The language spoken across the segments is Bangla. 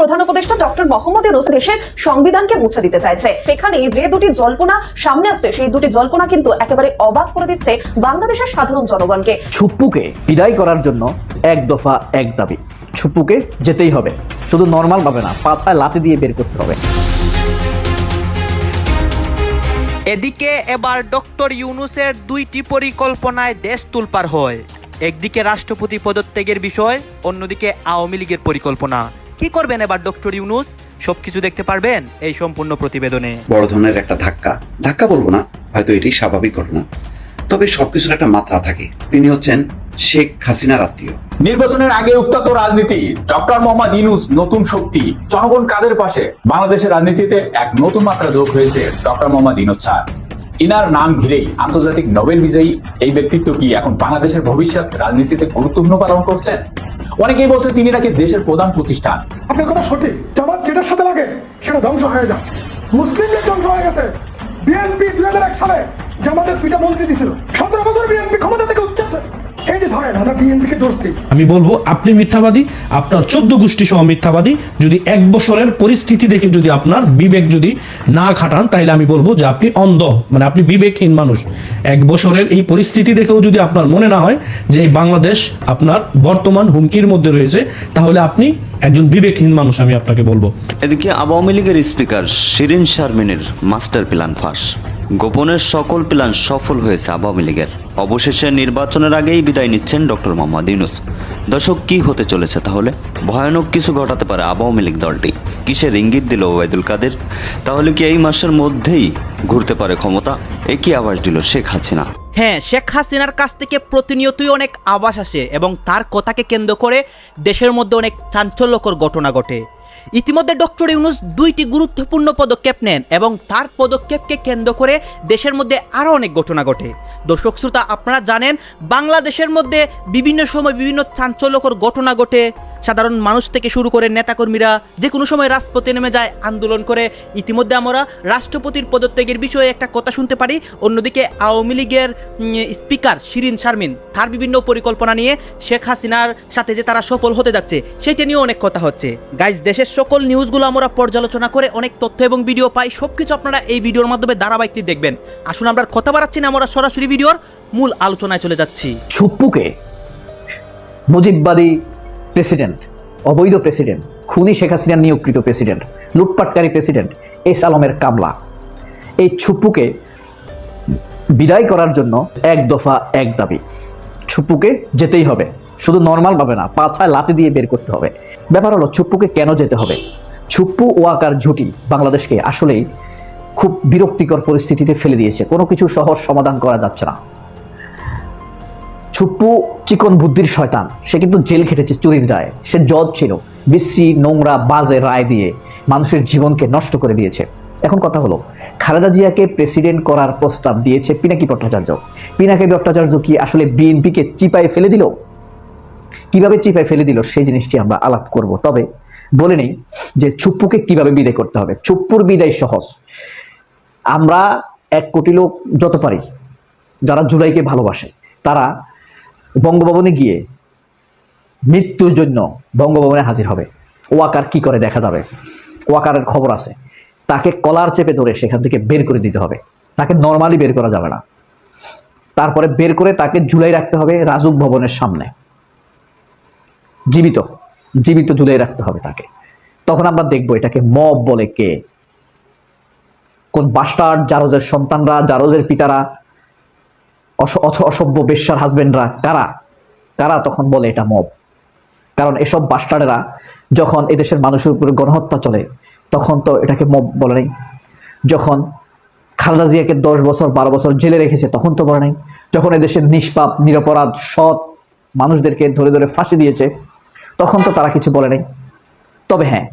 প্রধান উপদেষ্টা ডক্টর মোহাম্মদ ইউনূস দেশের সংবিধানকে মুছে দিতে চাইছে। সেখানে যে দুটি জল্পনা সামনে আসছে সেই দুটি জল্পনা কিন্তু একেবারে অবাক করে দিচ্ছে বাংলাদেশের সাধারণ জনগণকে। ছুপ্পুকে বিদায় করার জন্য এক দফা এক দাবি। ছুপ্পুকে যেতেই হবে। শুধু নর্মাল ভাবে না পাছায় লাথি দিয়ে বের করতে হবে। এদিকে এবার ডক্টর ইউনুসের দুইটি পরিকল্পনায় দেশ তুলপার হয়। একদিকে রাষ্ট্রপতি পদত্যাগের বিষয় অন্যদিকে আওয়ামী লীগের পরিকল্পনা। কি করবেন এবার ডক্টর ইউনুস? সবকিছু দেখতে পারবেন এই সম্পূর্ণ প্রতিবেদনে। বড় ধরনের একটা ধাক্কা। ধাক্কা বলব না হয়তো এটি স্বাভাবিক ঘটনা। তবে সবকিছুর একটা মাত্রা থাকে। তিনি হচ্ছেন শেখ হাসিনার আত্মীয়। নির্বাচনের আগে উত্তপ্ত রাজনীতি। ডক্টর মোহাম্মদ ইনুস নতুন শক্তি। জনগণ কাদের পাশে? বাংলাদেশের রাজনীতিতে এক নতুন মাত্রা যোগ হয়েছে ডক্টর মোহাম্মদ ইনুস স্যার ইনার নাম ঘিরেই আন্তর্জাতিক নোবেল বিজয়ী এই ব্যক্তিত্ব কি এখন বাংলাদেশের ভবিষ্যৎ রাজনীতিতে গুরুত্বপূর্ণ পালন করছেন? অনেকেই বলছে তিনি নাকি দেশের প্রধান প্রতিষ্ঠান। আপনার কথা সঠিক। জামাত যেটার সাথে লাগে, সেটা ধ্বংস হয়ে যায় মুসলিম ধ্বংস হয়ে গেছে। বিএনপি দুই হাজার এক সালে জামাতের দুইটা মন্ত্রী দিছিল। সতেরো বছর বিএনপি ক্ষমতা থেকে উচ্ছেদ এই যে ধরেন, আমরা বিএনপি কে দোষ দিই। আমি বলব, আপনি মিথ্যাবাদী, আপনার চোদ্দ গোষ্ঠী সহ মিথ্যাবাদী, যদি এক বছরের পরিস্থিতি দেখে যদি আপনার বিবেক যদি না খাটান তাহলে আমি বলব যে আপনি অন্ধ মানে আপনি বিবেকহীন মানুষ। এক বছরের এই পরিস্থিতি দেখেও যদি আপনার মনে না হয় যে এই বাংলাদেশ আপনার বর্তমান হুমকির মধ্যে রয়েছে, তাহলে আপনি একজন বিবেকহীন মানুষ আমি আপনাকে বলব। এদিকে আওয়ামী লীগের স্পিকার শিরিন শারমিনের মাস্টার প্ল্যান ফাঁস। গোপনের সকল প্ল্যান সফল হয়েছে আওয়ামী লীগের। অবশেষে নির্বাচনের আগেই বিদায় নিচ্ছেন ডক্টর মোহাম্মদ ইউনুস। দর্শক, কি হতে চলেছে তাহলে? ভয়ানক কিছু ঘটাতে পারে আওয়ামী লীগ দলটি। কিসের ইঙ্গিত দিল ওবায়দুল কাদের? তাহলে কি এই মাসের মধ্যেই ঘুরতে পারে ক্ষমতা? একই আওয়াজ দিল শেখ হাসিনা। হ্যাঁ শেখ হাসিনার কাছ থেকে প্রতিনিয়তই অনেক আবাস আসে এবং তার কথাকে কেন্দ্র করে দেশের মধ্যে অনেক চাঞ্চল্যকর ঘটনা ঘটে। ইতিমধ্যে ডক্টর ইউনুস দুইটি গুরুত্বপূর্ণ পদক্ষেপ নেন এবং তার পদক্ষেপকে কেন্দ্র করে দেশের মধ্যে আরও অনেক ঘটনা ঘটে। দর্শক শ্রোতা, আপনারা জানেন, বাংলাদেশের মধ্যে বিভিন্ন সময় বিভিন্ন চাঞ্চল্যকর ঘটনা ঘটে। সাধারণ মানুষ থেকে শুরু করে নেতাকর্মীরা যে কোনো সময় রাজপথে নেমে যায় আন্দোলন করে। ইতিমধ্যে আমরা রাষ্ট্রপতির পদত্যাগের বিষয়ে একটা কথা শুনতে পারি। অন্যদিকে আওয়ামী লীগের স্পিকার শিরিন শারমিন, তার বিভিন্ন পরিকল্পনা নিয়ে শেখ হাসিনার সাথে যে তারা সফল হতে যাচ্ছে, সেটা নিয়ে অনেক কথা হচ্ছে। গাইজ দেশের সকল নিউজগুলো আমরা পর্যালোচনা করে অনেক তথ্য এবং ভিডিও পাই। সব কিছু আপনারা এই ভিডিওর মাধ্যমে ধারাবাহিকটি দেখবেন। আসুন আমরা কথা বাড়াচ্ছি না, আমরা সরাসরি ভিডিওর মূল আলোচনায় চলে যাচ্ছি। ছুপ্পুকে মুজিববাদী প্রেসিডেন্ট, অবৈধ প্রেসিডেন্ট, খুনি শেখ হাসিনার নিয়োগকৃত প্রেসিডেন্ট, লুটপাটকারী প্রেসিডেন্ট এস আলমের কামলা। এই ছুপ্পুকে বিদায় করার জন্য এক দফা এক দাবি। ছুপ্পুকে যেতেই হবে। শুধু নর্মাল ভাবে না, পাছায় লাতি দিয়ে বের করতে হবে। ব্যাপার হলো ছুপ্পুকে কেন যেতে হবে? ছুপ্পু ওয়াকার ঝুটি বাংলাদেশকে আসলেই খুব বিরক্তিকর পরিস্থিতিতে ফেলে দিয়েছে। কোনো কিছু সহজ সমাধান করা যাচ্ছে না। ছুপ্পু চিকন বুদ্ধির শয়তান। সে কিন্তু জেল খেটেছে চুরির দায়। সে জজ ছিল, বিশ্রী, নোংরা, বাজে রায় দিয়ে মানুষের জীবনকে নষ্ট করে দিয়েছে। এখন কথা হলো, খালেদা জিয়াকে প্রেসিডেন্ট করার প্রস্তাব দিয়েছে পিনাকি ভট্টাচার্য। পিনাকি ভট্টাচার্য কি আসলে বিএনপিকে চিপায় ফেলে দিল? কীভাবে চিপায় ফেলে দিল সেই জিনিসটি আমরা আলাপ করব। তবে বলে নেই যে ছুপ্পুকে কীভাবে বিদায় করতে হবে। ছুপ্পুর বিদায় সহজ। আমরা এক কোটি লোক যত পারি, যারা জুলাইকে ভালোবাসে, তারা বঙ্গভবনে গিয়ে মৃত্যুর জন্য বঙ্গভবনে হাজির হবে। ওয়াকার কি করে দেখা যাবে? ওয়াকারের খবর আছে। তাকে কলার চেপে ধরে সেখান থেকে বের করে দিতে হবে। তাকে নর্মালি বের করা যাবে না। তারপরে বের করে তাকে ঝুলাই রাখতে হবে রাজুক ভবনের সামনে। জীবিত। জীবিত ঝুলাই রাখতে হবে তাকে। তখন আমরা দেখব এটাকে মব বলে কে? কোন বাস্টার্ড জারজের সন্তানরা, জারজের পিতারা অসভ্য বেশ্যার হাজবেন্ডরা কারা? কারা তখন বলে এটা মব কারণ এসব বাস্টার্ডেরা যখন এদেশের মানুষের উপরে গণহত্যা চলে, তখন তো এটাকে মব বলে নাই। যখন খালেদা জিয়াকে দশ বছর, বারো বছর জেলে রেখেছে, তখন তো বলে নাই। যখন এদেশের নিষ্পাপ, নিরপরাধ, সৎ মানুষদেরকে ধরে ধরে ফাঁসি দিয়েছে, তখন তো তারা কিছু বলে নাই। তবে হ্যাঁ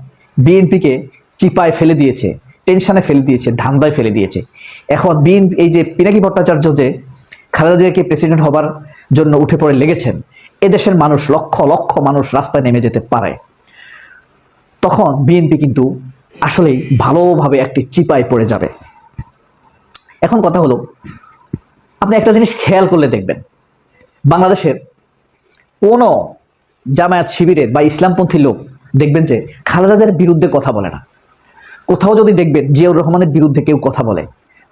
বিএনপিকে চিপায় ফেলে দিয়েছে, টেনশনে ফেলে দিয়েছে, ধান্দায় ফেলে দিয়েছে। এখন বিএনপি, এই যে পিনাকি ভট্টাচার্য যে খালেদা জিয়াকে প্রেসিডেন্ট হবার জন্য উঠে পড়ে লেগেছেন, এদেশের মানুষ লক্ষ লক্ষ মানুষ রাস্তায় নেমে যেতে পারে। তখন বিএনপি কিন্তু আসলেই ভালোভাবে একটি চিপায় পড়ে যাবে। এখন কথা হলো, আপনি একটা জিনিস খেয়াল করলে দেখবেন, বাংলাদেশের কোনো জামায়াত শিবিরের বা ইসলামপন্থী লোক দেখবেন যে খালেদা জিয়ার বিরুদ্ধে কথা বলে না। কোথাও যদি দেখবেন জিয়াউর রহমানের বিরুদ্ধে কেউ কথা বলে,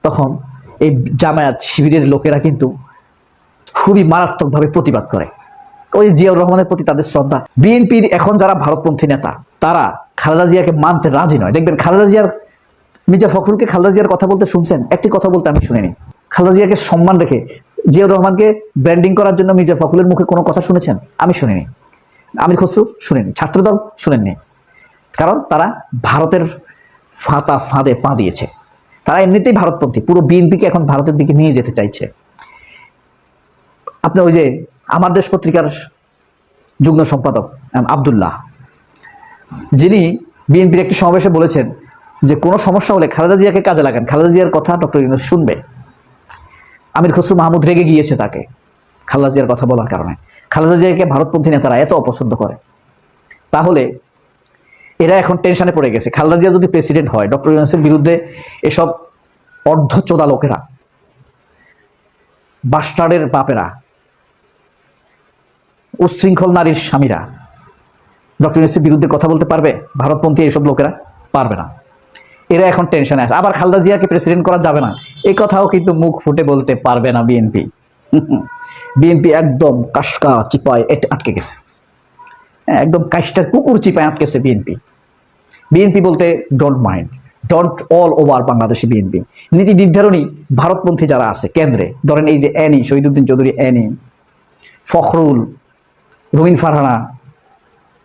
তখন এই জামায়াত শিবিরের লোকেরা কিন্তু খুবই মারাত্মকভাবে প্রতিবাদ করে। ওই জিয়াউর রহমানের প্রতি তাদের শ্রদ্ধা। বিএনপির এখন যারা ভারতপন্থী নেতা, তারা খালেদা জিয়াকে মানতে রাজি নয়। দেখবেন খালেদা জিয়ার, মির্জা ফখরুলকে খালেদা জিয়ার কথা বলতে শুনছেন? একটি কথা বলতে আমি শুনিনি। খালেদা জিয়াকে সম্মান রেখে জিয়াউর রহমানকে ব্র্যান্ডিং করার জন্য মির্জা ফখরুলের মুখে কোনো কথা শুনেছেন? আমি শুনিনি। আমির খসরু শুনিনি। ছাত্রদল শুনেননি। কারণ তারা ভারতের ফাতা ফাঁদে পা দিয়েছে। তারা এমনিতেই ভারতপন্থী। পুরো বিএনপিকে এখন ভারতের দিকে নিয়ে যেতে চাইছে। আপনি ওই যে আমার দেশ পত্রিকার যুগ্ম সম্পাদক আব্দুল্লাহ, যিনি বিএনপির একটি সমাবেশে বলেছেন যে কোনো সমস্যা হলে খালেদা জিয়াকে কাজে লাগান। খালেদা জিয়ার কথা ডক্টর ইউনুস শুনবে আমির খসরু মাহমুদ রেগে গিয়েছে তাকে খালেদা জিয়ার কথা বলার কারণে। খালেদা জিয়াকে ভারতপন্থী নেতারা এত অপছন্দ করে। তাহলে এরা এখন টেনশনে পড়ে গেছে। খালেদা জিয়া যদি প্রেসিডেন্ট হয় ডক্টর ইউনুসের বিরুদ্ধে এসব অর্ধচোদা লোকেরা বাস্টার্ডের বাপেরা উচ্ছৃঙ্খল নারীর স্বামীরা ডক্টর ইউনুসের বিরুদ্ধে কথা বলতে পারবে? ভারতপন্থী এইসব লোকেরা পারবে না। এরা এখন টেনশনে আছে। আবার খালদা জিয়াকে প্রেসিডেন্ট করা যাবে না। এই কথাও কিন্তু মুখ ফুটে বলতে পারবে না বিএনপি। বিএনপি একদম কাশকা, চিপায় এট- আটকে গেছে। একদম কাশটা কুকুর চিপায় আটকেছে বিএনপি। বিএনপি বলতে don't mind don't all over Bangladeshi BNP. নীতি নির্ধারণী ভারতপন্থী যারা আছে, কেন্দ্রে, ধরেন এই যে অ্যানি শহীদুদ্দিন চৌধুরী অ্যানি ফখরুল, রুমিন ফারহানা,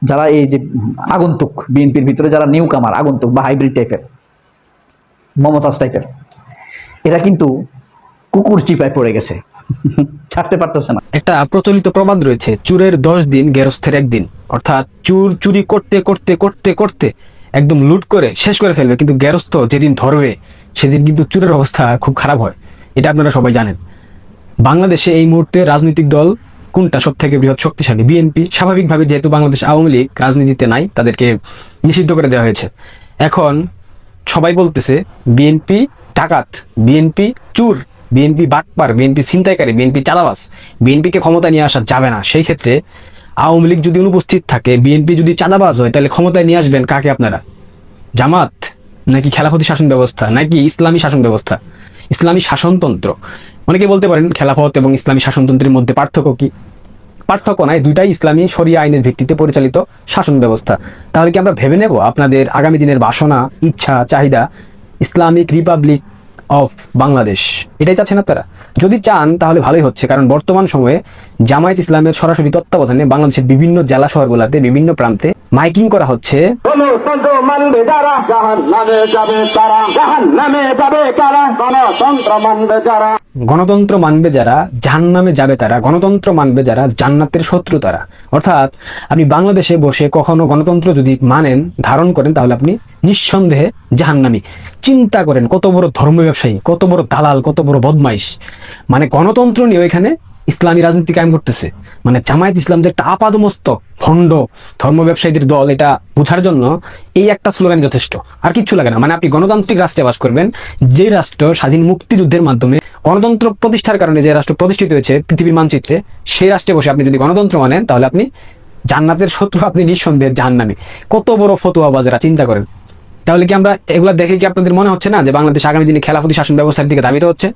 যারা এই যে আগন্তুক বিএনপির ভিতরে, যারা নিউ কামার আগন্তুক বা হাইব্রিড টাইপের মমতাজ টাইপের এরা কিন্তু কুকুর চিপায় পড়ে গেছে। ছাড়তে পারতেছে না। একটা প্রচলিত প্রবাদ রয়েছে, চুরের দশ দিন, গেরস্থের একদিন। অর্থাৎ চুর চুরি করতে করতে করতে করতে একদম লুট করে শেষ করে ফেলবে। কিন্তু গেরস্থ যেদিন ধরবে, সেদিন কিন্তু চুরের অবস্থা খুব খারাপ হয়। এটা আপনারা সবাই জানেন। বাংলাদেশে এই মুহূর্তে রাজনৈতিক দল কোনটা সব থেকে বৃহৎ শক্তিশালী? বিএনপি স্বাভাবিকভাবে যেহেতু বাংলাদেশ আওয়ামী লীগ রাজনীতিতে নাই, তাদেরকে নিষিদ্ধ করে দেওয়া হয়েছে। এখন সবাই বলতেছে বিএনপি ডাকাত বিএনপি চুর বিএনপি বাটপার বিএনপি ছিনতাইকারী বিএনপি চাঁদাবাস বিএনপিকে ক্ষমতা নিয়ে আসা যাবে না। সেই ক্ষেত্রে আওয়ামী লীগ যদি অনুপস্থিত থাকে বিএনপি যদি চাঁদাবাজ হয়, তাহলে ক্ষমতায় নিয়ে আসবেন কাকে আপনারা? জামাত? নাকি খেলাফতি শাসন ব্যবস্থা? নাকি ইসলামী শাসন ব্যবস্থা? ইসলামী শাসনতন্ত্র? অনেকে বলতে পারেন খেলাফত এবং ইসলামী শাসনতন্ত্রের মধ্যে পার্থক্য কি? পার্থক্য নাই, দুইটাই ইসলামী শরিয়া আইনের ভিত্তিতে পরিচালিত শাসন ব্যবস্থা। তাহলে কি আমরা ভেবে নেব আপনাদের আগামী দিনের বাসনা, ইচ্ছা, চাহিদা? Islamic republic of Bangladesh. এটাই চাচ্ছেন আপনারা? যদি চান, তাহলে ভালোই হচ্ছে, কারণ বর্তমান সময়ে জামায়াত ইসলামের সরাসরি তত্ত্বাবধানে বাংলাদেশের বিভিন্ন জেলা শহরগুলোতে, বিভিন্ন প্রান্তে মাইকিং করা হচ্ছে। গণতন্ত্র মানবে যারা জাহান নামে যাবে তারা গণতন্ত্র মানবে যারা। জান্নাতের শত্রু তারা। অর্থাৎ আপনি বাংলাদেশে বসে কখনো গণতন্ত্র যদি মানেন ধারণ করেন তাহলে আপনি নিঃসন্দেহে জাহান্নামি। চিন্তা করেন কত বড় ধর্ম ব্যবসায়ী কত বড় দালাল কত বড় বদমাইশ। মানে গণতন্ত্র নিয়ে এখানে ইসলামী রাজনীতি কায়েম করতেছে। মানে জামায়াত ইসলাম যে একটা আপাদমস্ত ভণ্ড ধর্ম ব্যবসায়ীদের দল, এটা বোঝার জন্য এই একটা স্লোগান যথেষ্ট। আর কিচ্ছু লাগে না। মানে আপনি গণতান্ত্রিক রাষ্ট্রে বাস করবেন, যে রাষ্ট্র স্বাধীন মুক্তিযুদ্ধের মাধ্যমে গণতন্ত্র প্রতিষ্ঠার কারণে যে রাষ্ট্র প্রতিষ্ঠিত হয়েছে পৃথিবীর মানচিত্রে সেই রাষ্ট্রে বসে আপনি যদি গণতন্ত্র মানেন, তাহলে আপনি জান্নাতের শত্রু, আপনি নিঃসন্দেহে জাহান্নামী। কত বড় ফতুয়া বাজারা চিন্তা করেন। তাহলে কি আমরা এগুলা দেখে কি আপনাদের মনে হচ্ছে না যে বাংলাদেশ আগামী দিনে খেলাফতি শাসন ব্যবস্থার দিকে ধাবিত হচ্ছে?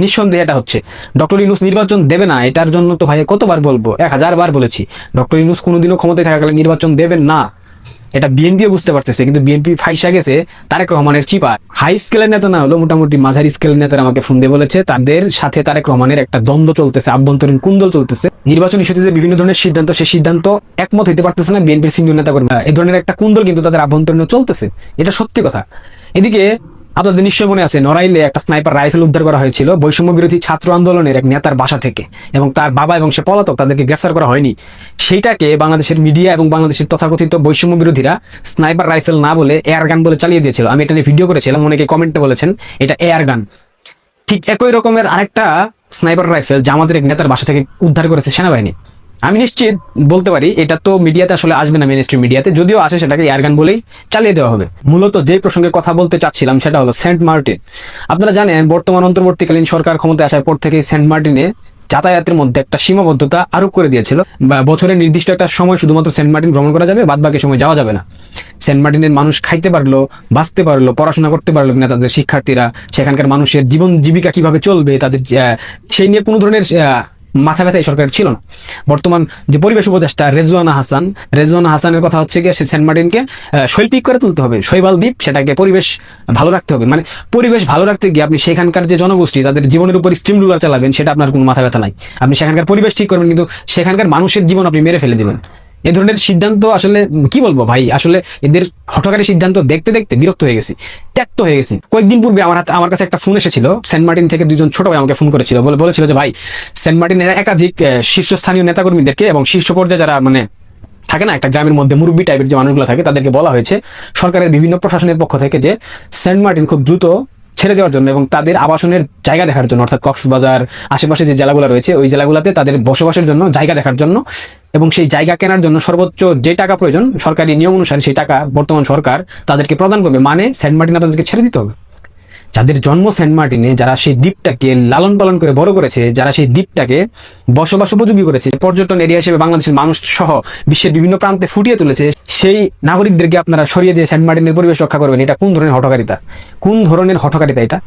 নিঃসন্দেহে এটা হচ্ছে। ডক্টর ইউনুস নির্বাচন দেবে না, এটার জন্য তো ভাই কতবার বলব? এক হাজার বার বলেছি। ডক্টর ইউনুস কোনোদিনও ক্ষমতায় থাকাকালে নির্বাচন দেবেন না। এটা বিএনপিও বুঝতে পারতেছে, কিন্তু বিএনপি ফাইসা গেছে, তারেক রহমানের চিপা। হাই স্কেলের নেতা না হলো মোটামুটি মাঝারি স্কেলের নেতারা আমাকে ফোন দিয়ে বলেছে, তাদের সাথে তারেক রহমানের একটা দ্বন্দ্ব চলতেছে, আভ্যন্তরীণ কুন্দল চলতেছে। নির্বাচন ইস্যুতে বিভিন্ন ধরনের সিদ্ধান্ত, সেই সিদ্ধান্ত একমত হতে পারতেছে না বিএনপির সিনিয়র নেতা কর্মী এই ধরনের একটা কুন্দল কিন্তু তাদের আভ্যন্তরীণ চলতেছে। এটা সত্যি কথা। এদিকে আপনাদের নিশ্চয় মনে আছে, নড়াইলে একটা স্নাইপার রাইফেল উদ্ধার করা হয়েছিল বৈষম্য বিরোধী ছাত্র আন্দোলনের এক নেতার বাসা থেকে। এবং তার বাবা এবং সে পলাতক তাদেরকে গ্রেফতার করা হয়নি। সেইটাকে বাংলাদেশের মিডিয়া এবং বাংলাদেশের তথাকথিত বৈষম্য বিরোধীরা স্নাইপার রাইফেল না বলে এয়ার গান বলে চালিয়ে দিয়েছিল। আমি এটা নিয়ে ভিডিও করেছিলাম, অনেকে কমেন্টে বলেছেন, এটা এয়ার গান। ঠিক একই রকমের আরেকটা স্নাইপার রাইফেল জামাতের এক নেতার বাসা থেকে উদ্ধার করেছে সেনাবাহিনী। আমি নিশ্চিত বলতে পারি, এটা তো মিডিয়াতে আসলে আসবে না মেন স্ট্রিম মিডিয়াতে, যদিও আসে সেটাকে এয়ারগান বলেই চালিয়ে দেওয়া হবে। মূলত যে প্রসঙ্গে কথা বলতে চাচ্ছিলাম সেটা হলো সেন্ট মার্টিন। আপনারা জানেন, বর্তমান অন্তর্বর্তীকালীন সরকার ক্ষমতায় আসার পর থেকে সেন্ট মার্টিনে যাতায়াতের মধ্যে একটা সীমাবদ্ধতা আরোপ করে দিয়েছিল। বছরের নির্দিষ্ট একটা সময় শুধুমাত্র সেন্ট মার্টিন ভ্রমণ করা যাবে বাদ বাকি সময় যাওয়া যাবে না। সেন্ট মার্টিনের মানুষ খাইতে পারল, বাঁচতে পারল, পড়াশোনা করতে পারল কিনা তাদের শিক্ষার্থীরা, সেখানকার মানুষের জীবন জীবিকা কীভাবে চলবে, তাদের সেই নিয়ে কোনো ধরনের মাথা ব্যথা এই সরকারের ছিল না। বর্তমান যে পরিবেশ উপদেষ্টা রেজওয়ানা হাসান, রেজওয়ানা হাসানের কথা হচ্ছে গিয়ে সেন্ট মার্টিনকে শৈল্পিক করে তুলতে হবে, শৈবাল দ্বীপ, সেটাকে পরিবেশ ভালো রাখতে হবে। মানে পরিবেশ ভালো রাখতে গিয়ে আপনি সেখানকার যে জনগোষ্ঠী, তাদের জীবনের উপর স্টিম রুলার চালাবেন, সেটা আপনার কোনো মাথা ব্যথা নাই। আপনি সেখানকার পরিবেশ ঠিক করবেন, কিন্তু সেখানকার মানুষের জীবন আপনি মেরে ফেলে দিবেন। এ ধরনের সিদ্ধান্ত আসলে, কি বলব ভাই? আসলে এদের হঠকারী সিদ্ধান্ত দেখতে দেখতে বিরক্ত হয়ে গেছি, ত্যাক্ত হয়ে গেছি। কয়েকদিন পূর্বে আমার হাতে আমার কাছে একটা ফোন এসেছিল। সেন্ট মার্টিন থেকে দুজন ছোট ভাই আমাকে ফোন করেছিল। বলে বলেছিল যে, ভাই, সেন্ট মার্টিনের একাধিক শীর্ষস্থানীয় নেতাকর্মীদেরকে এবং শীর্ষ পর্যায়ে যারা মানে থাকে না, একটা গ্রামের মধ্যে মুরব্বী টাইপের যে মানুষগুলো থাকে, তাদেরকে বলা হয়েছে, সরকারের বিভিন্ন প্রশাসনের পক্ষ থেকে যে, সেন্ট মার্টিন খুব দ্রুত ছেড়ে দেওয়ার জন্য এবং তাদের আবাসনের জায়গা দেখার জন্য, অর্থাৎ কক্সবাজার আশেপাশে যে জেলাগুলো রয়েছে, ওই জেলাগুলোতে তাদের বসবাসের জন্য জায়গা দেখার জন্য এবং সেই জায়গা কেনার জন্য সর্বোচ্চ যে টাকা প্রয়োজন, সরকারি নিয়ম অনুসারে সেই টাকা বর্তমান সরকার তাদেরকে প্রদান করবে। মানে সেন্ট মার্টিন আপনাদেরকে ছেড়ে দিতে হবে। যাদের জন্ম সেন্ট মার্টিনে, যারা সেই দ্বীপটাকে লালন পালন করে বড় করেছে, যারা সেই দ্বীপটাকে বসবাস উপযোগী করেছে, পর্যটন এরিয়া হিসেবে বাংলাদেশের মানুষ সহ বিশ্বের বিভিন্ন প্রান্তে ফুটিয়ে তুলেছে, সেই নাগরিকদেরকে আপনারা সরিয়ে দিয়ে সেন্ট মার্টিনের পরিবেশ রক্ষা করবেন। এটা কোন ধরনের হঠকারিতা? কোন ধরনের হঠকারিতা এটা?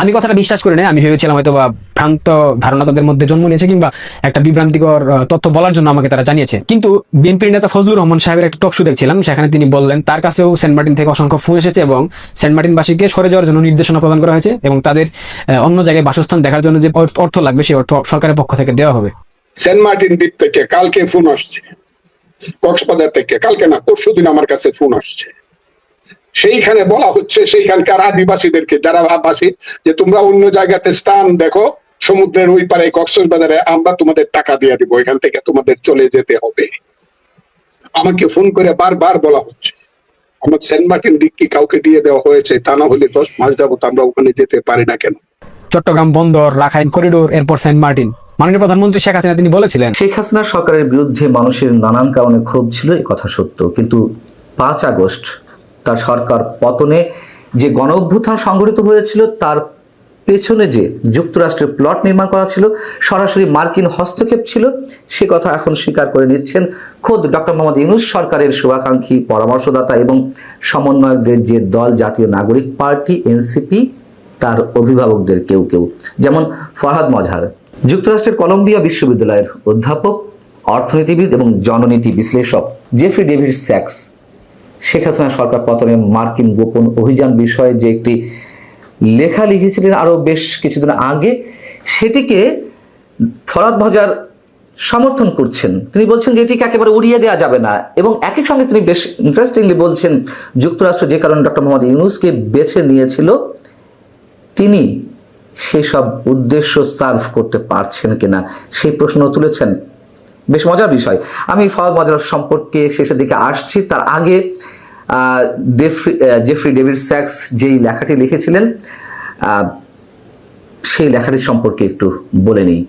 আমি কথাটা বিশ্বাস করি না আমি ভেবেছিলাম হয়তো বা ভ্রান্ত ধারণা তাদের মধ্যে জন্ম নিয়েছে কিংবা একটা বিভ্রান্তিকর তথ্য বলার জন্য আমাকে তারা জানিয়েছে। কিন্তু বিএনপির নেতা ফজলুর রহমান সাহেবের একটা টক শো দেখছিলাম, সেখানে তিনি বললেন, তার কাছেও সেন্ট মার্টিন থেকে অসংখ্য ফোন এসেছে এবং সেন্ট মার্টিনবাসীকে সরে যাওয়ার জন্য নির্দেশনা প্রদান করা হয়েছে এবং তাদের অন্য জায়গায় বাসস্থান দেখার জন্য যে অর্থ লাগবে সেই অর্থ সরকারের পক্ষ থেকে দেওয়া হবে। সেন্ট মার্টিন দ্বীপ থেকে কালকে ফোন আসছে কক্সবাজার থেকে, কালকে না, পরশু দিন আমার কাছে ফোন আসছে সেইখানে বলা হচ্ছে সেইখানকার আদিবাসীদেরকে যারা আদিবাসী যে তোমরা অন্য জায়গাতে স্থান দেখো সমুদ্রের ওই পারে কক্সবাজারে আমরা তোমাদের টাকা দিয়ে দিব এখান থেকে তোমাদের চলে যেতে হবে। আমাকে ফোন করে বারবার বলা হচ্ছে। আমার সেন্ট মার্টিন দ্বীপ কি কাউকে দিয়ে দেওয়া হয়েছে তা না হলে দশ মাস যাবত আমরা ওখানে যেতে পারি না কেন? চট্টগ্রাম বন্দর রাখাইন করিডোর এরপর সেন্ট মার্টিন। মাননীয় প্রধানমন্ত্রী শেখ হাসিনা তিনি বলেছিলেন শেখ হাসিনা সরকারের বিরুদ্ধে মানুষের নানান কারণে ক্ষোভ ছিল এই কথা সত্য। কিন্তু পাঁচ আগস্ট তার সরকার পতনে যে গণ অভ্যুত্থান সংঘটিত হয়েছিল, তার পেছনে যে যুক্তরাষ্ট্রের প্লট নির্মাণ করা ছিল, সরাসরি মার্কিন হস্তক্ষেপ ছিল, সে কথা এখন স্বীকার করে নিচ্ছেন খোদ ডক্টর মোহাম্মদ ইউনুস সরকারের শুভাকাঙ্ক্ষী পরামর্শদাতা এবং সমন্বয়কদের যে দল, জাতীয় নাগরিক পার্টি, এনসিপি, তার অভিভাবকদের কেউ কেউ। যেমন ফরহাদ মজহার। যুক্তরাষ্ট্রের কলম্বিয়া বিশ্ববিদ্যালয়ের অধ্যাপক, অর্থনীতিবিদ এবং জননীতি বিশ্লেষক জেফ্রি ডেভিড স্যাক্স। শেখ হাসিনা সরকার পতনে মার্কিন গোপন অভিযান বিষয়ে যে একটি লেখা লিখেছিলেন আরও বেশ কিছুদিন আগে, সেটিকে ফরাদ বাজার সমর্থন করছেন। তিনি বলছেন যে এটিকে একেবারে উড়িয়ে দেওয়া যাবে না এবং একই সঙ্গে তিনি বেশ ইন্টারেস্টিংলি বলছেন, যুক্তরাষ্ট্র যে কারণে ডক্টর মোহাম্মদ ইউনুসকে বেছে নিয়েছিল, তিনি সেসব উদ্দেশ্য সার্ভ করতে পারছেন কিনা, সেই প্রশ্ন তুলেছেন বেশ মজার বিষয়। আমি ফাওয়াদ মজার সম্পর্কে শেষের দিকে আসছি। তার আগে জেফ্রি ডেভিড স্যাক্স যেই লেখাটি লিখেছিলেন সেই লেখাটি সম্পর্কে একটু বলে নিই।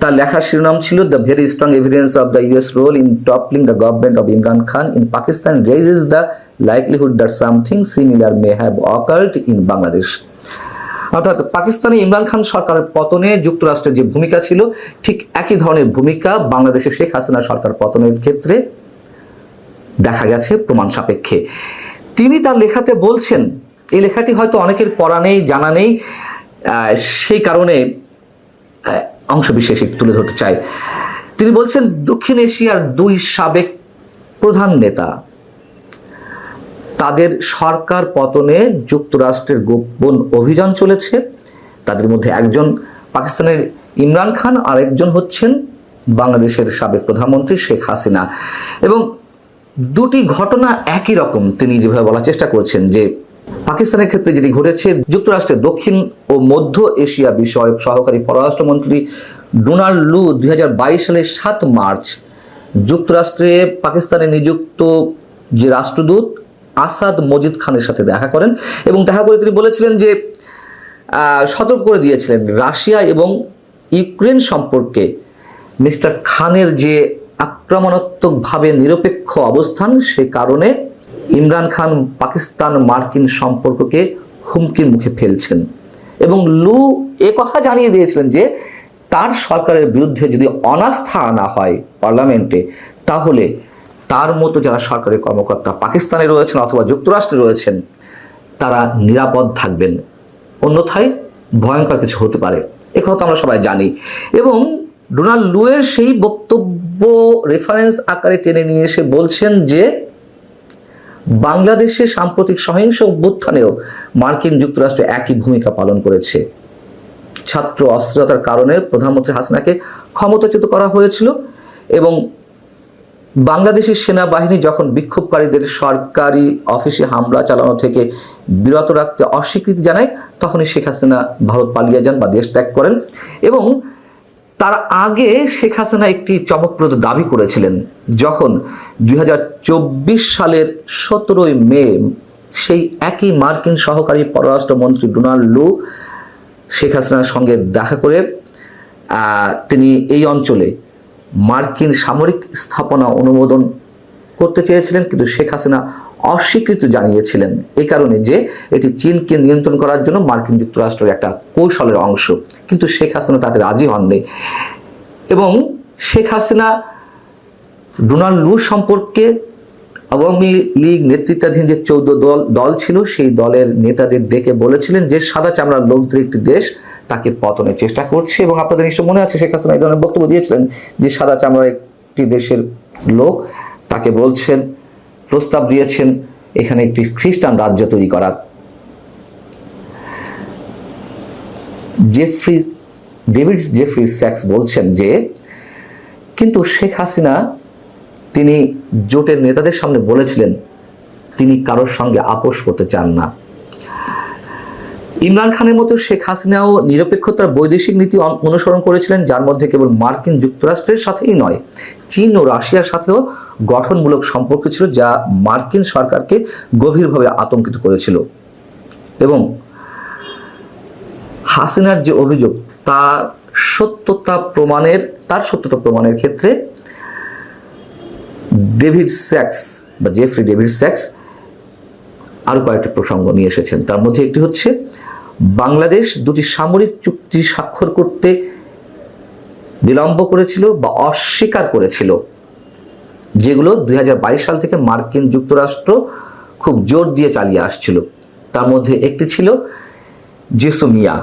তার লেখার শিরোনাম ছিল the very strong evidence of the US role in toppling the government of Imran Khan in Pakistan raises the likelihood that something similar may have occurred in Bangladesh অর্থাৎ পাকিস্তানে ইমরান খান সরকারের পতনে যুক্তরাষ্ট্রের যে ভূমিকা ছিল ঠিক একই ধরনের ভূমিকা বাংলাদেশে শেখ হাসিনা সরকার পতনের ক্ষেত্রে দেখা গেছে প্রমাণ সাপেক্ষে। তিনি তার লেখাতে বলছেন এই লেখাটি হয়তো অনেকের পড়া নেই জানা নেই সেই কারণে আহ, অংশ বিশেষ একটু তুলে ধরতে চাই। তিনি বলছেন দক্ষিণ এশিয়ার দুই সাবেক প্রধান নেতা তাদের সরকার পতনে যুক্তরাষ্ট্রের গোপন অভিযান চলেছে। তাদের মধ্যে একজন পাকিস্তানের ইমরান খান আর একজন হচ্ছেন বাংলাদেশের সাবেক প্রধানমন্ত্রী শেখ হাসিনা। এবং দুটি ঘটনা একই রকম, তিনি যেভাবে বলার চেষ্টা করছেন যে পাকিস্তানের ক্ষেত্রে যেটি ঘটেছে, যুক্তরাষ্ট্রের দক্ষিণ ও মধ্য এশিয়া বিষয়ক সহকারী পররাষ্ট্রমন্ত্রী ডোনাল্ড লু দুই হাজার বাইশ সালের সাত মার্চ যুক্তরাষ্ট্রে পাকিস্তানে নিযুক্ত যে রাষ্ট্রদূত আসাদ মজিদ খানের সাথে দেখা করেন এবং দেখা করে তিনি বলেছিলেন যে সতর্ক করে দিয়েছিলেন রাশিয়া এবং ইউক্রেন সম্পর্কে। মিস্টার খানের যে আক্রমণাত্মকভাবে নিরপেক্ষ অবস্থান, সে কারণে ইমরান খান পাকিস্তান মার্কিন সম্পর্ককে হুমকির মুখে ফেলছেন। এবং লু এ কথা জানিয়ে দিয়েছিলেন যে, তার সরকারের বিরুদ্ধে যদি অনাস্থা আনা হয় পার্লামেন্টে, তাহলে তার মতো যারা সরকারি কর্মকর্তা পাকিস্তানে রয়েছেন অথবা যুক্তরাষ্ট্রে রয়েছেন, তারা নিরাপদ থাকবেন। অন্যথায় ভয়ঙ্কর কিছু হতে পারে। এ কথা আমরা সবাই জানি। এবং ডোনাল্ড লুয়ের সেই বক্তব্য রেফারেন্স আকারে টেনে নিয়ে এসে বলছেন যে, বাংলাদেশে সাম্প্রতিক সহিংস অভ্যুত্থানেও মার্কিন যুক্তরাষ্ট্র একই ভূমিকা পালন করেছে। ছাত্র অস্থিরতার কারণে প্রধানমন্ত্রী হাসিনাকে ক্ষমতাচ্যুত করা হয়েছিল এবং বাংলাদেশের সেনাবাহিনী যখন বিক্ষোভকারীদের সরকারি অফিসে হামলা চালানো থেকে বিরত রাখতে অস্বীকৃতি জানায়, তখনই শেখ হাসিনা ভারত পালিয়ে যান বা দেশ ত্যাগ করেন এবং তার আগে শেখ হাসিনা একটি চমকপ্রদ দাবি করেছিলেন যখন দুই হাজার চব্বিশ সালের সতেরোই মে সেই একই মার্কিন সহকারী পররাষ্ট্রমন্ত্রী ডোনাল্ড লু শেখ হাসিনার সঙ্গে দেখা করে তিনি এই অঞ্চলে মার্কিন সামরিক স্থাপনা অনুমোদন করতে চেয়েছিলেন, কিন্তু শেখ হাসিনা অস্বীকৃতি জানিয়েছিলেন। এই কারণে যে এটি চীনকে নিয়ন্ত্রণ করার জন্য মার্কিন যুক্তরাষ্ট্রের একটা কৌশলের অংশ। কিন্তু শেখ হাসিনা তাতে রাজি হননি। এবং শেখ হাসিনা ডোনাল্ড লু সম্পর্কে আওয়ামী লীগ নেতৃত্বাধীন যে চৌদ্দ দল দল ছিল, সেই দলের নেতাদের ডেকে বলেছিলেন যে, সাদা চামড়ার লোকদের একটি দেশ তাকে পতনের চেষ্টা করছে এবং আপনাদের নিশ্চয় মনে আছে, শেখ হাসিনা এই ধরনের বক্তব্য দিয়েছিলেন যে সাদা চামড়ার একটি দেশের লোক তাকে বলছেন, প্রস্তাব দিয়েছেন, এখানে একটি খ্রিস্টান রাজ্য তৈরি করার। জেফ্রি, ডেভিড জেফ্রি স্যাক্স বলছেন যে, কিন্তু শেখ হাসিনা, তিনি জোটের নেতাদের সামনে বলেছিলেন, তিনি কারোর সঙ্গে আপোষ করতে চান না। ইমরান খানের মতো শেখ হাসিনাও নিরপেক্ষতার বৈদেশিক নীতি অনুসরণ করেছিলেন, যার মধ্যে কেবল মার্কিন যুক্তরাষ্ট্রের সাথেই নয়, চীন ও রাশিয়ার সাথেও গঠনমূলক সম্পর্ক ছিল যা মার্কিন সরকারকে গভীরভাবে আতঙ্কিত করেছিল। এবং হাসিনার যে অভিযোগ তার সত্যতা প্রমাণের তার সত্যতা প্রমাণের ক্ষেত্রে ডেভিড স্যাক্স বা জেফ্রি ডেভিড স্যাক্স আরও কয়েকটি প্রসঙ্গ নিয়ে এসেছেন। তার মধ্যে একটি হচ্ছে, বাংলাদেশ দুটি সামরিক চুক্তি স্বাক্ষর করতে বিলম্ব করেছিল বা অস্বীকার করেছিল, যেগুলো দু হাজার বাইশ সাল থেকে মার্কিন যুক্তরাষ্ট্র খুব জোর দিয়ে চালিয়ে আসছিল। তার মধ্যে একটি ছিল জেসুমিয়া,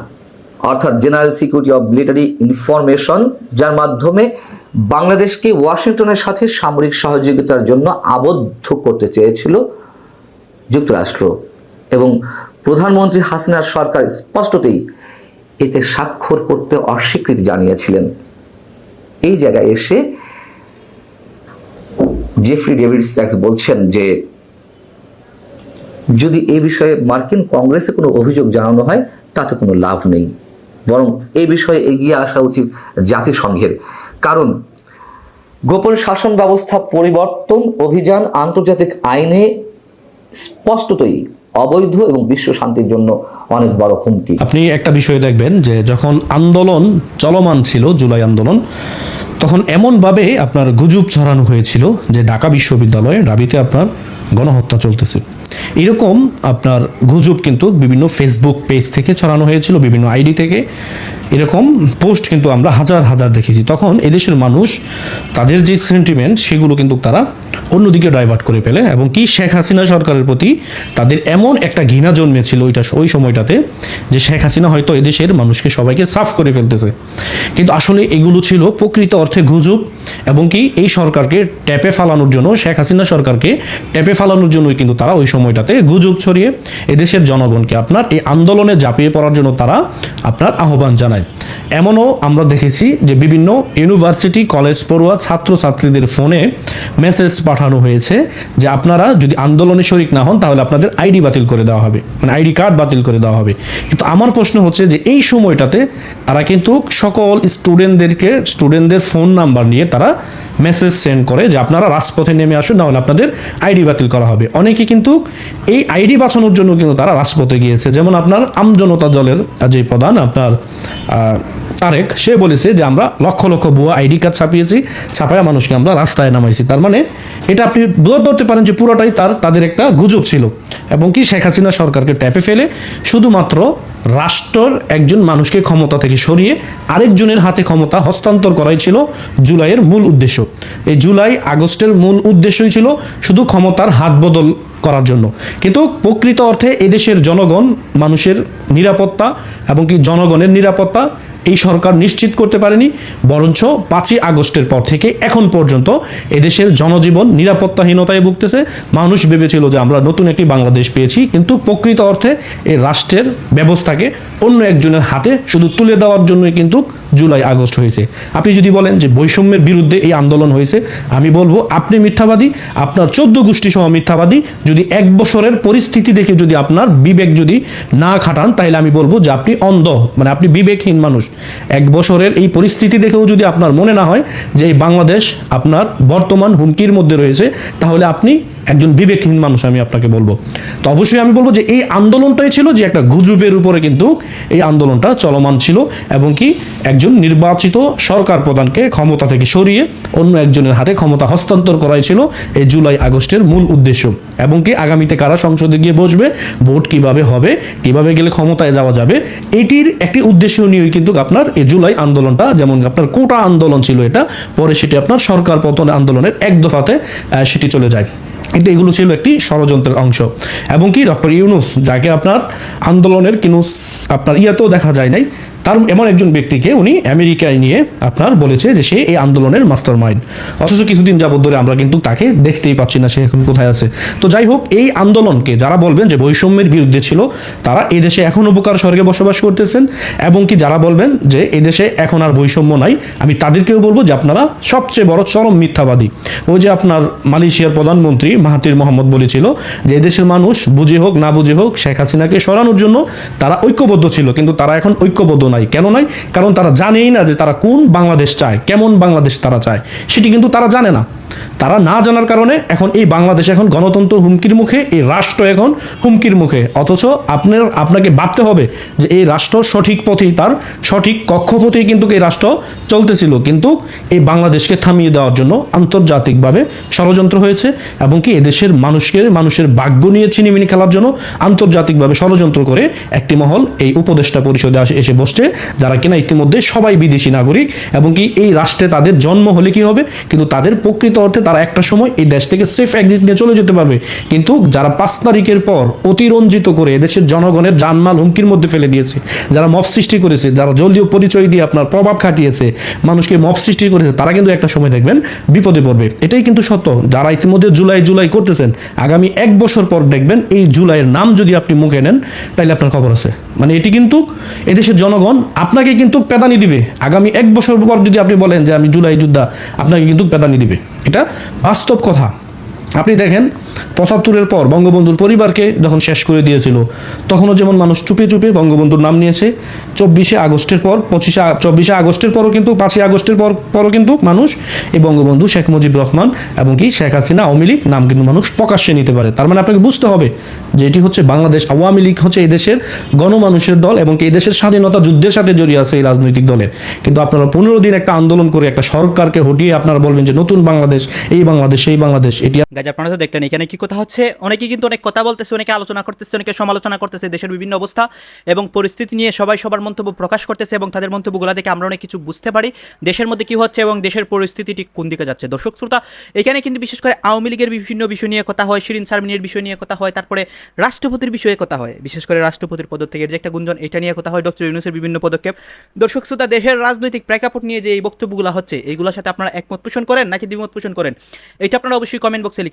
অর্থাৎ general security of military information, যার মাধ্যমে বাংলাদেশকে ওয়াশিংটনের সাথে সামরিক সহযোগিতার জন্য আবদ্ধ করতে চেয়েছিল। যুক্তরাষ্ট্র এবং প্রধানমন্ত্রী হাসিনার সরকার স্পষ্টতই এতে স্বাক্ষর করতে অস্বীকৃতি জানিয়েছিলেন। এই জায়গায় এসে জেফ্রি ডেভিড স্যাক্স বলছেন যে, যদি এই বিষয়ে মার্কিন কংগ্রেসে কোনো অভিযোগ জানানো হয়, তাতে কোনো লাভ নেই। বরং এই বিষয়ে এগিয়ে আসা উচিত জাতিসংঘের। কারণ গোপন শাসন ব্যবস্থা পরিবর্তন, অভিযান, আন্তর্জাতিক আইনে স্পষ্টতই অবৈধ এবং বিশ্ব শান্তির জন্য অনেক বড় হুমকি। আপনি একটা বিষয় দেখবেন যে যখন আন্দোলন চলমান ছিল, জুলাই আন্দোলন, তখন এমনভাবে আপনার গুজব ছড়ানো হয়েছিল যে ঢাকা বিশ্ববিদ্যালয়ে রাবিতে আপনার গণহত্যা চলতেছে। এরকম আপনার গুজব কিন্তু বিভিন্ন ফেসবুক পেজ থেকে ছড়ানো হয়েছিল, বিভিন্ন আইডি থেকে। এরকম পোস্ট কিন্তু আমরা হাজার হাজার দেখেছি। তখন এদেশের মানুষ তাদের যে সেন্টিমেন্ট সেগুলো কিন্তু তারা অন্যদিকে ডাইভার্ট করে ফেলে এবং কি শেখ হাসিনা সরকারের প্রতি তাদের এমন একটা ঘৃণা জন্মেছিল ওইটা, ওই সময়টাতে যে শেখ হাসিনা হয়তো এদেশের মানুষকে সবাইকে সাফ করে ফেলতেছে। কিন্তু আসলে এগুলো ছিল প্রকৃত অর্থে গুজব এবং কি এই সরকারকে ট্যাপে ফালানোর জন্য, শেখ হাসিনা সরকারকে ট্যাপে ফালানোর জন্যই কিন্তু তারা ওই সময়টাতে গুজব ছড়িয়ে এদেশের জনগণকে আপনার এই আন্দোলনে ঝাঁপিয়ে পড়ার জন্য তারা আপনার আহ্বান জানায়। এমনও আমরা দেখেছি যে বিভিন্ন ইউনিভার্সিটি, কলেজ পড়ুয়া ছাত্রছাত্রীদের ফোনে মেসেজ পাঠানো হয়েছে যে আপনারা যদি আন্দোলনে শরিক না হন তাহলে আপনাদের আইডি বাতিল করে দেওয়া হবে মানে আইডি কার্ড বাতিল করে দেওয়া হবে। কিন্তু আমার প্রশ্ন হচ্ছে যে এই সময়টাতে তারা কিন্তু সকল স্টুডেন্টদেরকে স্টুডেন্টদের ফোন নাম্বার নিয়ে তারা মেসেজ সেন্ড করে যে আপনারা রাজপথে নেমে আসুন না হলে আপনাদের আইডি বাতিল করা হবে। অনেকে কিন্তু এই আইডি বাঁচানোর জন্য কিন্তু তারা রাজপথে গিয়েছে। যেমন আপনার আমজনতা দলের যে প্রধান আপনার তারেক, সে বলেছে যে আমরা লক্ষ লক্ষ ভুয়া আইডি কার্ড ছাপিয়েছি, ছাপায়া মানুষকে আমরা রাস্তায় নামাইছি। তার মানে এটা আপনি ধরতে পারেন যে পুরোটাই তার, তাদের একটা গুজব ছিল। এবং কি শেখ হাসিনা সরকারকে ট্যাপে ফেলে, শুধুমাত্র রাষ্ট্রর একজন মানুষকে ক্ষমতা থেকে সরিয়ে আরেকজনের হাতে ক্ষমতা হস্তান্তর করাই ছিল জুলাইয়ের মূল উদ্দেশ্য। এই জুলাই আগস্টের মূল উদ্দেশ্যই ছিল শুধু ক্ষমতার হাত বদল করার জন্য। কিন্তু প্রকৃত অর্থে এদেশের জনগণ মানুষের নিরাপত্তা এবং কি জনগণের নিরাপত্তা এই সরকার নিশ্চিত করতে পারেনি, বরঞ্চ পাঁচই আগস্টের পর থেকে এখন পর্যন্ত এদেশের জনজীবন নিরাপত্তাহীনতায় ভুগতেছে। মানুষ ভেবেছিল যে আমরা নতুন একটি বাংলাদেশ পেয়েছি, কিন্তু প্রকৃত অর্থে এই রাষ্ট্রের ব্যবস্থাকে অন্য একজনের হাতে শুধু তুলে দেওয়ার জন্যই কিন্তু জুলাই আগস্ট হয়েছে। আপনি যদি বলেন যে বৈষম্যের বিরুদ্ধে এই আন্দোলন হয়েছে, আমি বলব আপনি মিথ্যাবাদী, আপনার চোদ্দ গোষ্ঠী সহ মিথ্যাবাদী, যদি এক বছরের পরিস্থিতি দেখে যদি আপনার বিবেক যদি না খাটান, তাহলে আমি বলব যে আপনি অন্ধ মানে আপনি বিবেকহীন মানুষ। এক বছরের এই পরিস্থিতি দেখেও যদি আপনার মনে না হয় যে এই বাংলাদেশ আপনার বর্তমান হুমকির মধ্যে রয়েছে, তাহলে আপনি একজন বিবেকহীন মানুষ আমি আপনাকে বলব। তো অবশ্যই আমি বলব যে এই আন্দোলনটাই ছিল যে একটা গুজবের উপরে কিন্তু এই আন্দোলনটা চলমান ছিল এবং কি একজন নির্বাচিত সরকার প্রধানকে ক্ষমতা থেকে সরিয়ে অন্য একজনের হাতে ক্ষমতা হস্তান্তর করাই ছিল এই জুলাই আগস্টের মূল উদ্দেশ্য। এবং কি আগামীতে কারা সংসদে গিয়ে বসবে, ভোট কীভাবে হবে, কীভাবে গেলে ক্ষমতায় যাওয়া যাবে, এটির একটি উদ্দেশ্য নিয়েই কিন্তু আপনার এই জুলাই আন্দোলনটা, যেমন আপনার কোটা আন্দোলন ছিল এটা, পরে সেটি আপনার সরকার পতন আন্দোলনের এক দফাতে সেটি চলে যায়। কিন্তু এগুলো ছিল একটি ষড়যন্ত্রের অংশ। এবং কি? ডক্টর ইউনুস, যাকে আপনার আন্দোলনের কিনুস, আপনার ইয়াতেও দেখা যায় নাই তার এমন একজন ব্যক্তিকে উনি আমেরিকায় নিয়ে আপনার বলেছে যে সে এই আন্দোলনের মাস্টার মাইন্ড অথচ কিছুদিন যাবত ধরে আমরা কিন্তু তাকে দেখতেই পাচ্ছি না, সে এখন কোথায় আছে। তো যাই হোক, এই আন্দোলনকে যারা বলবেন যে বৈষম্যের বিরুদ্ধে ছিল, তারা এই দেশে এখন উপকার স্বর্গে বসবাস করতেছেন, এবং কি যারা বলবেন যে এই দেশে এখন আর বৈষম্য নাই, আমি তাদেরকেও বলব যে আপনারা সবচেয়ে বড় চরম মিথ্যাবাদী। ওই যে আপনার মালয়েশিয়ার প্রধানমন্ত্রী মাহাতির মোহাম্মদ বলেছিল যে এদেশের মানুষ বুঝে হোক, না বুঝে হোক, শেখ হাসিনাকে সরানোর জন্য তারা ঐক্যবদ্ধ ছিল, কিন্তু তারা এখন ঐক্যবদ্ধ নাই, কেন নাই? কারণ তারা জানেই না যে তারা কোন বাংলাদেশ চায়, কেমন বাংলাদেশ তারা চায়। সেটি কিন্তু তারা জানে না। তারা না জানার কারণে এখন এই বাংলাদেশ এখন গণতন্ত্র হুমকির মুখে, এই রাষ্ট্র এখন হুমকির মুখে। অথচ আপনার, আপনাকে ভাবতে হবে যে এই রাষ্ট্র সঠিক পথেই তার সঠিক কক্ষপথেই কিন্তু এই রাষ্ট্র চলতেছিল। কিন্তু এই বাংলাদেশকে থামিয়ে দেওয়ার জন্য আন্তর্জাতিকভাবে ষড়যন্ত্র হয়েছে এবং কি এদেশের মানুষকে, মানুষের ভাগ্য নিয়ে ছিনিমিনি খেলার জন্য আন্তর্জাতিকভাবে ষড়যন্ত্র করে একটি মহল এই উপদেষ্টা পরিষদে এসে বসছে, যারা কিনা ইতিমধ্যে সবাই বিদেশি নাগরিক এবং কি এই রাষ্ট্রে তাদের জন্ম হলে কি হবে? কিন্তু তাদের প্রকৃত অর্থে তারা একটা সময় এই দেশ থেকে সেফ এক্সিট নিয়ে চলে যেতে পারবে। কিন্তু যারা পাঁচ তারিখের পর অতিরঞ্জিত করে এদেশের জনগণের জানমাল হুমকির মধ্যে ফেলে দিয়েছে, যারা মব সৃষ্টি করেছে, যারা জলীয় পরিচয় দিয়ে আপনার প্রভাব খাটিয়েছে, মানুষকে মব সৃষ্টি করেছে, তারা কিন্তু একটা সময় দেখবেন বিপদে পড়বে। এটাই কিন্তু সত্য। যারা ইতিমধ্যে জুলাই জুলাই করতেছেন, আগামী এক বছর পর দেখবেন এই জুলাইয়ের নাম যদি আপনি মুখে নেন তাহলে আপনার খবর আছে। মানে এটি কিন্তু এদেশের জনগণ আপনাকে কিন্তু পেদানি দিবে। আগামী এক বছর পর যদি আপনি বলেন যে আমি জুলাই যোদ্ধা, আপনাকে কিন্তু পেদানি দিবে। এটা বাস্তব কথা। আপনি দেখেন, পঁচাত্তরের পর বঙ্গবন্ধুর পরিবারকে যখন শেষ করে দিয়েছিল, তখনও যেমন মানুষ চুপে চুপে বঙ্গবন্ধুর নাম নিয়েছে, চব্বিশে আগস্টের পর, পঁচিশে চব্বিশে আগস্টের পরও কিন্তু, পাঁচই আগস্টের পর, পরও কিন্তু মানুষ এই বঙ্গবন্ধু শেখ মুজিব রহমান এবং কি শেখ হাসিনা আওয়ামী লীগ নাম কিন্তু মানুষ প্রকাশ্যে নিতে পারে। তার মানে আপনাকে বুঝতে হবে যে এটি হচ্ছে বাংলাদেশ আওয়ামী লীগ হচ্ছে এই দেশের গণমানুষের দল এবং এই দেশের স্বাধীনতা যুদ্ধের সাথে জড়িয়ে আছে এই রাজনৈতিক দলের কিন্তু আপনারা পনেরো দিন একটা আন্দোলন করে একটা সরকারকে হটিয়ে আপনারা বলবেন যে নতুন বাংলাদেশ, এই বাংলাদেশ, সেই বাংলাদেশ, এটি গাছ আপনারা তো দেখলেন। এখানে কি কথা হচ্ছে? অনেকে কিন্তু অনেক কথা বলতেছে, অনেকে আলোচনা করতেছে, অনেকে সমালোচনা করতেছে, দেশের বিভিন্ন অবস্থা এবং পরিস্থিতি নিয়ে সবাই সবার মন্তব্য প্রকাশ করতেছে এবং তাদের মন্তব্যগুলো দেখে আমরা অনেক কিছু বুঝতে পারি। দেশের মধ্যে কি হচ্ছে এবং দেশের পরিস্থিতিটি কোন দিকে যাচ্ছে? দর্শক শ্রোতা, এখানে কিন্তু বিশেষ করে আওয়ামী লীগের বিভিন্ন বিষয় নিয়ে কথা হয়, শিরিন শারমিনের বিষয় নিয়ে কথা হয়, তারপরে রাষ্ট্রপতির বিষয়ে কথা হয়। বিশেষ করে রাষ্ট্রপতির পদত্যাগের যে একটা গুঞ্জন, এটা নিয়ে কথা হয় ডক্টর ইউনুসের বিভিন্ন পদক্ষেপ। দর্শক শ্রোতা, দেশের রাজনৈতিক প্রেক্ষাপট নিয়ে যে এই বক্তব্যগুলো হচ্ছে এইগুলোর সাথে আপনারা একমত পোষণ করেন নাকি দ্বিমত পোষণ করেন? এটা আপনারা অবশ্যই কমেন্ট বক্সে লিখে